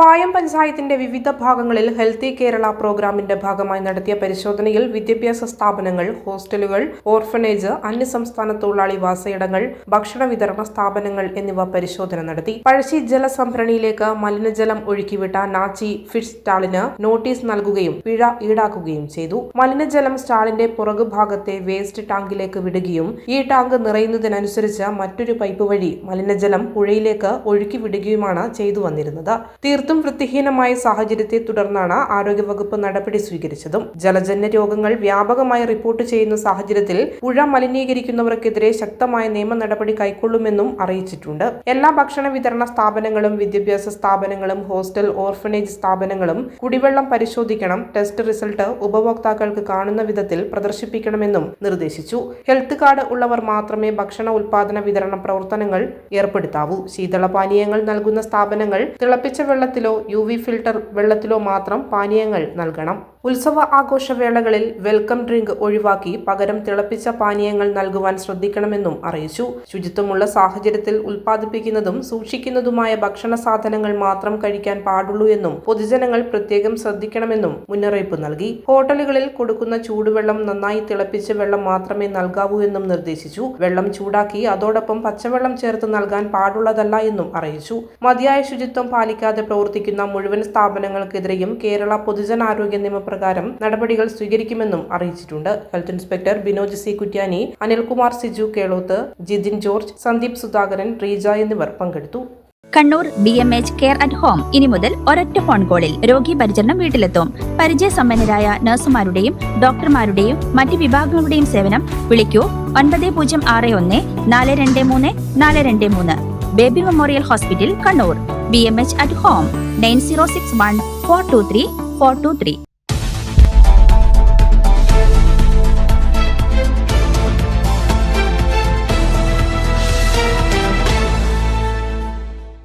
പായം പഞ്ചായത്തിന്റെ വിവിധ ഭാഗങ്ങളിൽ ഹെൽത്തി കേരള പ്രോഗ്രാമിന്റെ ഭാഗമായി നടത്തിയ പരിശോധനയിൽ വിദ്യാഭ്യാസ സ്ഥാപനങ്ങൾ ഹോസ്റ്റലുകൾ ഓർഫനേജ് അന്യസംസ്ഥാന തൊഴിലാളി വാസയിടങ്ങൾ ഭക്ഷണ വിതരണ സ്ഥാപനങ്ങൾ എന്നിവ പരിശോധന നടത്തി പഴശ്ശി ജലസംഭരണിയിലേക്ക് മലിനജലം ഒഴുക്കിവിട്ട നാച്ചി ഫിഷ് സ്റ്റാളിന് നോട്ടീസ് നൽകുകയും പിഴ ഈടാക്കുകയും ചെയ്തു മലിനജലം സ്റ്റാളിന്റെ പുറകു ഭാഗത്തെ വേസ്റ്റ് ടാങ്കിലേക്ക് വിടുകയും ഈ ടാങ്ക് നിറയുന്നതിനനുസരിച്ച് മറ്റൊരു പൈപ്പ് വഴി മലിനജലം പുഴയിലേക്ക് ഒഴുക്കി വിടുകയുമാണ് ചെയ്തു വന്നിരുന്നത് തീർത്ത തീർത്തും വൃത്തിഹീനമായ സാഹചര്യത്തെ തുടർന്നാണ് ആരോഗ്യവകുപ്പ് നടപടി സ്വീകരിച്ചതും ജലജന്യ രോഗങ്ങൾ വ്യാപകമായി റിപ്പോർട്ട് ചെയ്യുന്ന സാഹചര്യത്തിൽ പുഴ മലിനീകരിക്കുന്നവർക്കെതിരെ ശക്തമായ നിയമ നടപടി കൈക്കൊള്ളുമെന്നും അറിയിച്ചിട്ടുണ്ട് എല്ലാ ഭക്ഷണ വിതരണ സ്ഥാപനങ്ങളും വിദ്യാഭ്യാസ സ്ഥാപനങ്ങളും ഹോസ്റ്റൽ ഓർഫനേജ് സ്ഥാപനങ്ങളും കുടിവെള്ളം പരിശോധിക്കണം ടെസ്റ്റ് റിസൾട്ട് ഉപഭോക്താക്കൾക്ക് കാണുന്ന വിധത്തിൽ പ്രദർശിപ്പിക്കണമെന്നും നിർദ്ദേശിച്ചു ഹെൽത്ത് കാർഡ് ഉള്ളവർ മാത്രമേ ഭക്ഷണ ഉൽപാദന വിതരണ പ്രവർത്തനങ്ങൾ ഏർപ്പെടുത്താവൂ ശീതളപാനീയങ്ങൾ നൽകുന്ന സ്ഥാപനങ്ങൾ തിളപ്പിച്ച വെള്ളത്തിൽ വെള്ളത്തിലോ യു വി ഫിൽട്ടർ വെള്ളത്തിലോ മാത്രം പാനീയങ്ങൾ നൽകണം ഉത്സവ ആഘോഷവേളകളിൽ വെൽക്കം ഡ്രിങ്ക് ഒഴിവാക്കി പകരം തിളപ്പിച്ച പാനീയങ്ങൾ നൽകുവാൻ ശ്രദ്ധിക്കണമെന്നും അറിയിച്ചു ശുചിത്വമുള്ള സാഹചര്യത്തിൽ ഉൽപ്പാദിപ്പിക്കുന്നതും സൂക്ഷിക്കുന്നതുമായ ഭക്ഷണ സാധനങ്ങൾ മാത്രം കഴിക്കാൻ പാടുള്ളൂ എന്നും പൊതുജനങ്ങൾ പ്രത്യേകം ശ്രദ്ധിക്കണമെന്നും മുന്നറിയിപ്പ് നൽകി ഹോട്ടലുകളിൽ കൊടുക്കുന്ന ചൂടുവെള്ളം നന്നായി തിളപ്പിച്ച വെള്ളം മാത്രമേ നൽകാവൂ എന്നും നിർദ്ദേശിച്ചു വെള്ളം ചൂടാക്കി അതോടൊപ്പം പച്ചവെള്ളം ചേർത്ത് നൽകാൻ പാടുള്ളതല്ല എന്നും അറിയിച്ചു മതിയായ ശുചിത്വം പാലിക്കാതെ പ്രവർത്തി പ്രവർത്തിക്കുന്ന മുഴുവൻ സ്ഥാപനങ്ങൾക്കെതിരെയും കേരള പൊതുജനാരോഗ്യ നിയമപ്രകാരം നടപടികൾ സ്വീകരിക്കുമെന്നും അറിയിച്ചിട്ടുണ്ട് health inspector Binoj C Kuttyani Anilkumar Siju Keloth Jithin George Sandeep Sudhakaran Reeja എന്നിവർ പങ്കെടുത്തു Kannur B M H care at home ഇനി മുതൽ ഒരൊറ്റ ഫോൺ കോളിൽ രോഗി പരിചരണം വീട്ടിലെത്തും പരിചയസമ്പന്നരായ നഴ്സുമാരുടെയും ഡോക്ടർമാരുടെയും മറ്റ് വിഭാഗങ്ങളുടെയും സേവനം വിളിക്കൂ ഒൻപത് പൂജ്യം ആറ് ഒന്ന് നാല് രണ്ട് മൂന്ന് നാല് രണ്ട് മൂന്ന് Baby Memorial Hospital Kannur B M H at home nine zero six one four two three four two three